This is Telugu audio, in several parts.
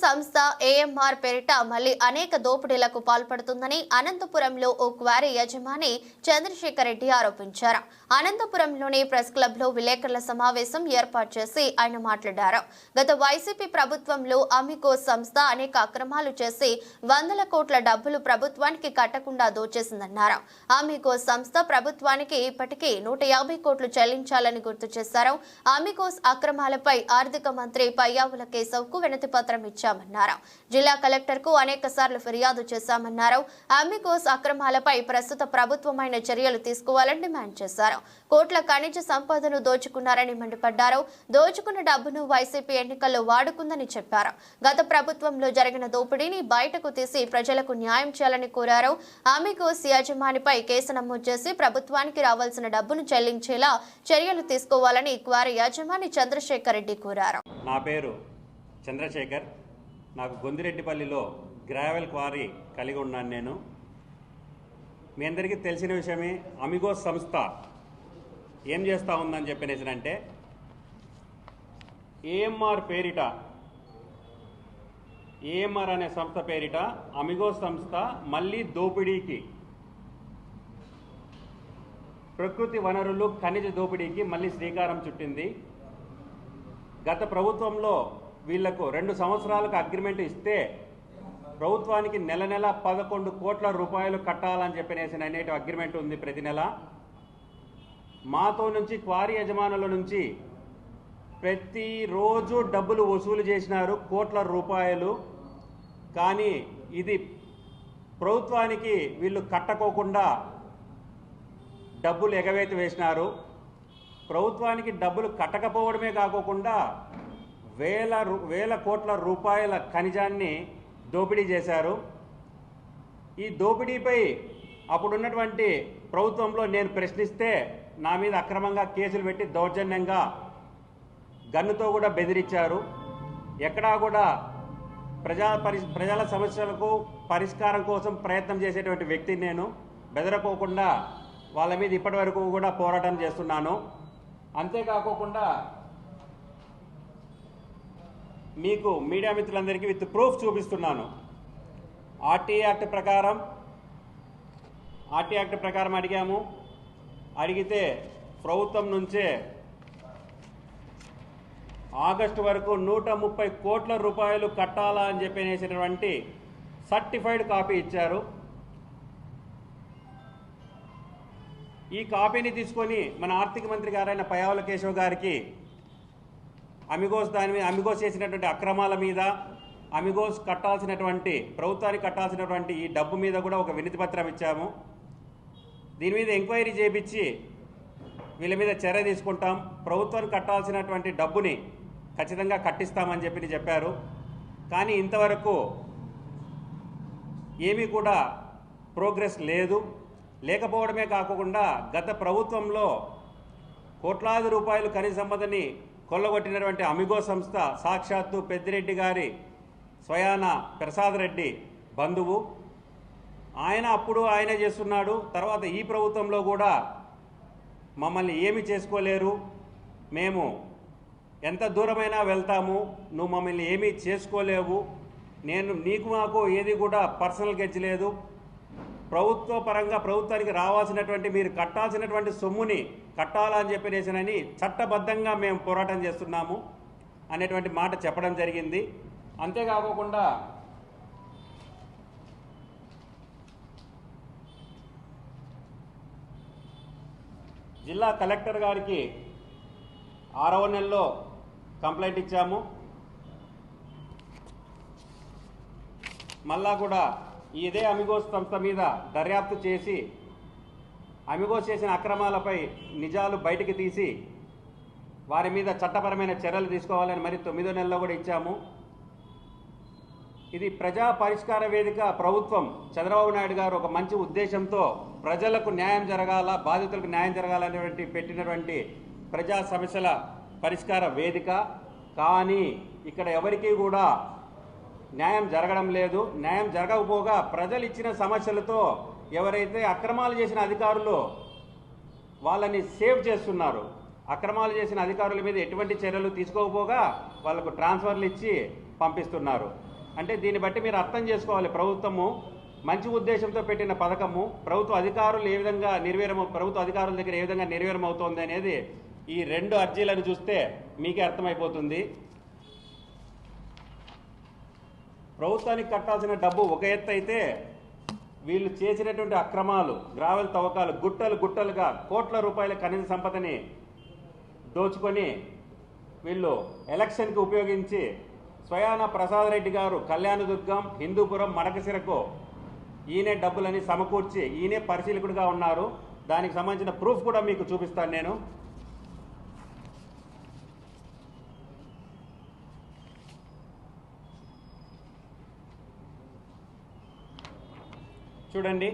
సంస్థ ఏఎంఆర్ పేరిట మళ్ళీ అనేక దోపిడీలకు పాల్పడుతుందని అనంతపురంలో ఓ క్వారీ యజమాని చంద్రశేఖర్ రెడ్డి ఆరోపించారు. అనంతపురంలోని ప్రెస్ క్లబ్లో విలేకరుల సమావేశం ఏర్పాటు చేసి ఆయన మాట్లాడారు. గత వైసీపీ ప్రభుత్వంలో అమికో సంస్థ అనేక అక్రమాలు చేసి వందల కోట్ల డబ్బులు ప్రభుత్వానికి కట్టకుండా దోచేసిందన్నారు. అమికో సంస్థ ప్రభుత్వానికి ఇప్పటికీ నూట యాభై కోట్లు చెల్లించాలని గుర్తు చేశారు. అమికోస్ అక్రమాలపై ఆర్థిక మంత్రి పయ్యావుల కేశవ్కు వినతి పత్రం ఇచ్చారు. ఇచ్చామన్నారు జిల్లా కలెక్టర్కు అనేక సార్లు ఫిర్యాదు చేశామన్నారు. అమ్మికోస్ అక్రమాలపై ప్రస్తుత ప్రభుత్వమైన చర్యలు తీసుకోవాలని డిమాండ్ చేశారు. కోట్ల ఖనిజ సంపదను దోచుకున్నారని మండిపడ్డారు. దోచుకున్న డబ్బును వైసీపీ ఎన్నికల్లో వాడుకుందని చెప్పారు. గత ప్రభుత్వంలో జరిగిన దోపిడీని బయటకు తీసి ప్రజలకు న్యాయం చేయాలని కోరారు. అమ్మికోస్ యాజమానిపై కేసు నమోదు చేసి ప్రభుత్వానికి రావాల్సిన డబ్బును చెల్లించేలా చర్యలు తీసుకోవాలని క్వారీ యాజమాని చంద్రశేఖర్ రెడ్డి కోరారు. నా పేరు చంద్రశేఖర్. నాకు గొందిరెడ్డిపల్లిలో గ్రావెల్ క్వారీ కలిగి ఉన్నాను నేను. మీ అందరికీ తెలిసిన విషయమే అమిగో సంస్థ ఏం చేస్తూ ఉందని చెప్పినేసినంటే ఏఎంఆర్ పేరిట ఏఎంఆర్ అనే సంస్థ పేరిట అమిగో సంస్థ మళ్ళీ దోపిడీకి ప్రకృతి వనరులు ఖనిజ దోపిడీకి మళ్ళీ శ్రీకారం చుట్టింది. గత ప్రభుత్వంలో వీళ్ళకు రెండు సంవత్సరాలకు అగ్రిమెంట్ ఇస్తే ప్రభుత్వానికి నెల నెల పదకొండు కోట్ల రూపాయలు కట్టాలని చెప్పినేసి అనేటి అగ్రిమెంట్ ఉంది ప్రతి నెల. మాతో నుంచి క్వారీ యజమానుల నుంచి ప్రతిరోజు డబ్బులు వసూలు చేసినారు కోట్ల రూపాయలు. కానీ ఇది ప్రభుత్వానికి వీళ్ళు కట్టకోకుండా డబ్బులు ఎగవేత వేసినారు. ప్రభుత్వానికి డబ్బులు కట్టకపోవడమే కాకోకుండా వేల రు- వేల కోట్ల రూపాయల ఖనిజాన్ని దోపిడీ చేశారు. ఈ దోపిడీపై అప్పుడున్నటువంటి ప్రభుత్వంలో నేను ప్రశ్నిస్తే నా మీద అక్రమంగా కేసులు పెట్టి దౌర్జన్యంగా గన్నుతో కూడా బెదిరించారు. ఎక్కడా కూడా ప్రజా పరి ప్రజల సమస్యలకు పరిష్కారం కోసం ప్రయత్నం చేసేటువంటి వ్యక్తిని నేను బెదరకోకుండా వాళ్ళ మీద ఇప్పటి వరకు కూడా పోరాటం చేస్తున్నాను. అంతేకాకోకుండా మీకు మీడియా మిత్రులందరికీ విత్ ప్రూఫ్ చూపిస్తున్నాను. ఆర్టీ యాక్ట్ ప్రకారం ఆర్టీ యాక్ట్ ప్రకారం అడిగాము. అడిగితే ప్రభుత్వం నుంచే ఆగస్టు వరకు నూట ముప్పై కోట్ల రూపాయలు కట్టాలా అని చెప్పేసినటువంటి సర్టిఫైడ్ కాపీ ఇచ్చారు. ఈ కాపీని తీసుకొని మన ఆర్థిక మంత్రి గారైన పయావుల కేశవ్ గారికి అమిగోస్ దాని మీద అమిగోస్ చేసినటువంటి అక్రమాల మీద అమిగోస్ కట్టాల్సినటువంటి ప్రభుత్వానికి కట్టాల్సినటువంటి ఈ డబ్బు మీద కూడా ఒక వినతి పత్రం ఇచ్చాము. దీని మీద ఎంక్వైరీ చేపించి వీళ్ళ మీద చర్య తీసుకుంటాం. ప్రభుత్వానికి కట్టాల్సినటువంటి డబ్బుని ఖచ్చితంగా కట్టిస్తామని చెప్పి చెప్పారు. కానీ ఇంతవరకు ఏమీ కూడా ప్రోగ్రెస్ లేదు. లేకపోవడమే కాకుండా గత ప్రభుత్వంలో కోట్లాది రూపాయలు ఖనిజ సంపదని కొల్లగొట్టినటువంటి అమిగో సంస్థ సాక్షాత్తు పెద్దిరెడ్డి గారి స్వయాన ప్రసాద్ రెడ్డి బంధువు. ఆయన అప్పుడు ఆయన చేస్తున్నాడు. తర్వాత ఈ ప్రభుత్వంలో కూడా మమ్మల్ని ఏమి చేసుకోలేరు. మేము ఎంత దూరమైనా వెళ్తాము. నువ్వు మమ్మల్ని ఏమీ చేసుకోలేవు. నేను నీకు మాకు ఏది కూడా పర్సనల్ గెచ్చలేదు ప్రభుత్వ పరంగా ప్రభుత్వానికి రావాల్సినటువంటి మీరు కట్టాల్సినటువంటి సొమ్ముని కట్టాలని చెప్పేసినని చట్టబద్ధంగా మేము పోరాటం చేస్తున్నాము అనేటువంటి మాట చెప్పడం జరిగింది. అంతేకాకుండా జిల్లా కలెక్టర్ గారికి ఆరవ నెలలో కంప్లైంట్ ఇచ్చాము. మళ్ళా కూడా ఇదే అమిగోస్ సంస్థ మీద దర్యాప్తు చేసి అమిగోస్ చేసిన అక్రమాలపై నిజాలు బయటికి తీసి వారి మీద చట్టపరమైన చర్యలు తీసుకోవాలని మరి తొమ్మిదో నెలలో కూడా ఇచ్చాము. ఇది ప్రజా పరిష్కార వేదిక ప్రభుత్వం చంద్రబాబు నాయుడు గారు ఒక మంచి ఉద్దేశంతో ప్రజలకు న్యాయం జరగాల బాధితులకు న్యాయం జరగాలనేటువంటి పెట్టినటువంటి ప్రజా సమస్యల పరిష్కార వేదిక. కానీ ఇక్కడ ఎవరికీ కూడా న్యాయం జరగడం లేదు. న్యాయం జరగకపోగా ప్రజలు ఇచ్చిన సమస్యలతో ఎవరైతే అక్రమాలు చేసిన అధికారులు వాళ్ళని సేవ్ చేస్తున్నారు అక్రమాలు చేసిన అధికారుల మీద ఎటువంటి చర్యలు తీసుకోకపోగా వాళ్ళకు ట్రాన్స్ఫర్లు ఇచ్చి పంపిస్తున్నారు. అంటే దీన్ని బట్టి మీరు అర్థం చేసుకోవాలి. ప్రభుత్వము మంచి ఉద్దేశంతో పెట్టిన పథకము ప్రభుత్వ అధికారులు ఏ విధంగా నిర్వీర్యం ప్రభుత్వ అధికారుల దగ్గర ఏ విధంగా నిర్వీర్యం అవుతోంది అనేది ఈ రెండు అర్జీలను చూస్తే మీకే అర్థమైపోతుంది. ప్రభుత్వానికి కట్టాల్సిన డబ్బు ఒక ఎత్తు అయితే వీళ్ళు చేసినటువంటి అక్రమాలు గ్రావెల్ తవ్వకాలు గుట్టలు గుట్టలుగా కోట్ల రూపాయల ఖనిజ సంపదని దోచుకొని వీళ్ళు ఎలక్షన్కి ఉపయోగించి స్వయాన ప్రసాద్ రెడ్డి గారు కళ్యాణదుర్గం హిందూపురం మడకసిరకు ఈయనే డబ్బులని సమకూర్చి ఈయనే పరిశీలకుడిగా ఉన్నారు. దానికి సంబంధించిన ప్రూఫ్ కూడా మీకు చూపిస్తాను నేను. చూడండి.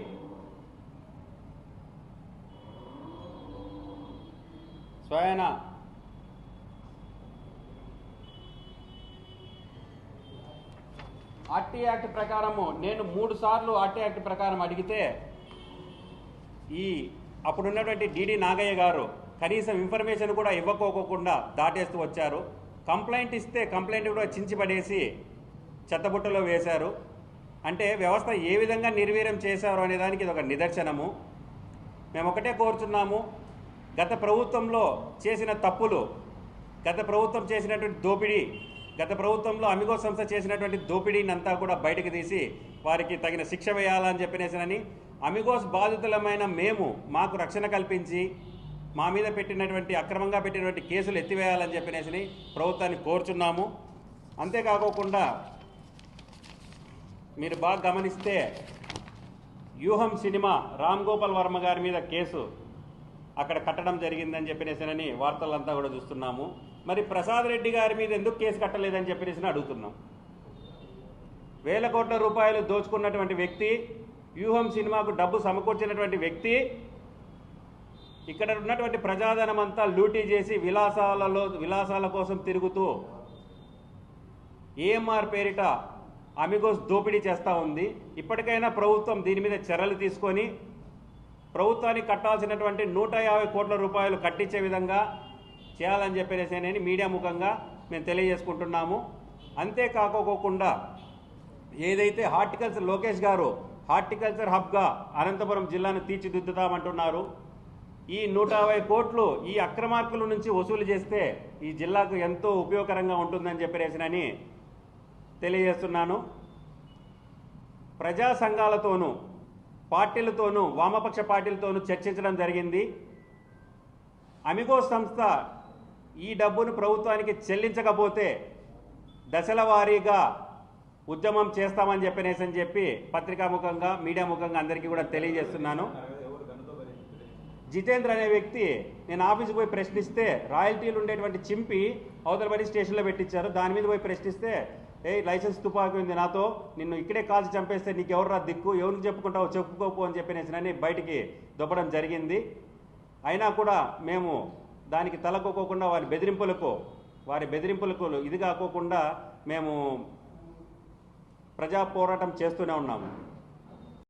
స్వయన. ఆర్టీ యాక్ట్ ప్రకారము నేను మూడు సార్లు ఆర్టీ యాక్ట్ ప్రకారం అడిగితే ఈ అప్పుడున్నటువంటి డిడి నాగయ్య గారు కనీసం ఇన్ఫర్మేషన్ కూడా ఇవ్వకోకుండా దాటేస్తూ వచ్చారు. కంప్లైంట్ ఇస్తే కంప్లైంట్ కూడా చించిపడేసి చెత్తబుట్టలో వేశారు. అంటే వ్యవస్థ ఏ విధంగా నిర్వీర్యం చేశారు అనే దానికి ఇది ఒక నిదర్శనము. మేము ఒకటే కోరుతున్నాము గత ప్రభుత్వంలో చేసిన తప్పులు గత ప్రభుత్వం చేసినటువంటి దోపిడీ గత ప్రభుత్వంలో అమిగో సంస్థ చేసినటువంటి దోపిడీని అంతా కూడా బయటకు తీసి వారికి తగిన శిక్ష వేయాలని చెప్పినేసినని అమిగోస్ బాధితులమైన మేము మాకు రక్షణ కల్పించి మా మీద పెట్టినటువంటి అక్రమంగా పెట్టినటువంటి కేసులు ఎత్తివేయాలని చెప్పినేసి ప్రభుత్వాన్ని కోరుచున్నాము. అంతేకాకోకుండా మీరు బాగా గమనిస్తే వ్యూహం సినిమా రామ్ గోపాల్ వర్మ గారి మీద కేసు అక్కడ కట్టడం జరిగిందని చెప్పినేసినని వార్తలంతా కూడా చూస్తున్నాము. మరి ప్రసాద్ రెడ్డి గారి మీద ఎందుకు కేసు కట్టలేదని చెప్పినేసి అడుగుతున్నాం. వేల కోట్ల రూపాయలు దోచుకున్నటువంటి వ్యక్తి వ్యూహం సినిమాకు డబ్బు సమకూర్చినటువంటి వ్యక్తి ఇక్కడ ఉన్నటువంటి ప్రజాధనం అంతా లూటీ చేసి విలాసాలలో విలాసాల కోసం తిరుగుతూ ఏఎంఆర్ పేరిట అమిగోస్ దోపిడీ చేస్తూ ఉంది. ఇప్పటికైనా ప్రభుత్వం దీని మీద చర్యలు తీసుకొని ప్రభుత్వానికి కట్టాల్సినటువంటి నూట యాభై కోట్ల రూపాయలు కట్టించే విధంగా చేయాలని చెప్పేసి నేను మీడియా ముఖంగా మేము తెలియజేసుకుంటున్నాము. అంతేకాకోకుండా ఏదైతే హార్టికల్చర్ లోకేష్ గారు హార్టికల్చర్ హబ్గా అనంతపురం జిల్లాను తీర్చిదిద్దుతామంటున్నారు ఈ నూట యాభై కోట్లు ఈ అక్రమార్కుల నుంచి వసూలు చేస్తే ఈ జిల్లాకు ఎంతో ఉపయోగకరంగా ఉంటుందని చెప్పేసినని తెలియజేస్తున్నాను. ప్రజా సంఘాలతోనూ పార్టీలతోనూ వామపక్ష పార్టీలతోనూ చర్చించడం జరిగింది. అమిగో సంస్థ ఈ డబ్బును ప్రభుత్వానికి చెల్లించకపోతే దశల వారీగా ఉద్యమం చేస్తామని చెప్పనేసి అని చెప్పి పత్రికాముఖంగా మీడియా ముఖంగా అందరికీ కూడా తెలియజేస్తున్నాను. జితేంద్ర అనే వ్యక్తి నేను ఆఫీస్కి పోయి ప్రశ్నిస్తే రాయల్టీలు ఉండేటువంటి చింపి అవతలబడి స్టేషన్లో పెట్టించారు. దాని మీద పోయి ప్రశ్నిస్తే ఏ లైసెన్స్ తుపాకీ ఉంది నాతో. నిన్ను ఇక్కడే కాల్చి చంపేస్తే నీకు ఎవర్రా దిక్కు? ఎవరికి చెప్పుకుంటావో చెప్పుకోపో అని చెప్పినేసినని బయటికి దొబ్బడం జరిగింది. అయినా కూడా మేము దానికి తలకోకోకుండా వారి బెదిరింపులకు వారి బెదిరింపులకు ఇది కాకోకుండా మేము ప్రజా పోరాటం చేస్తూనే ఉన్నాము.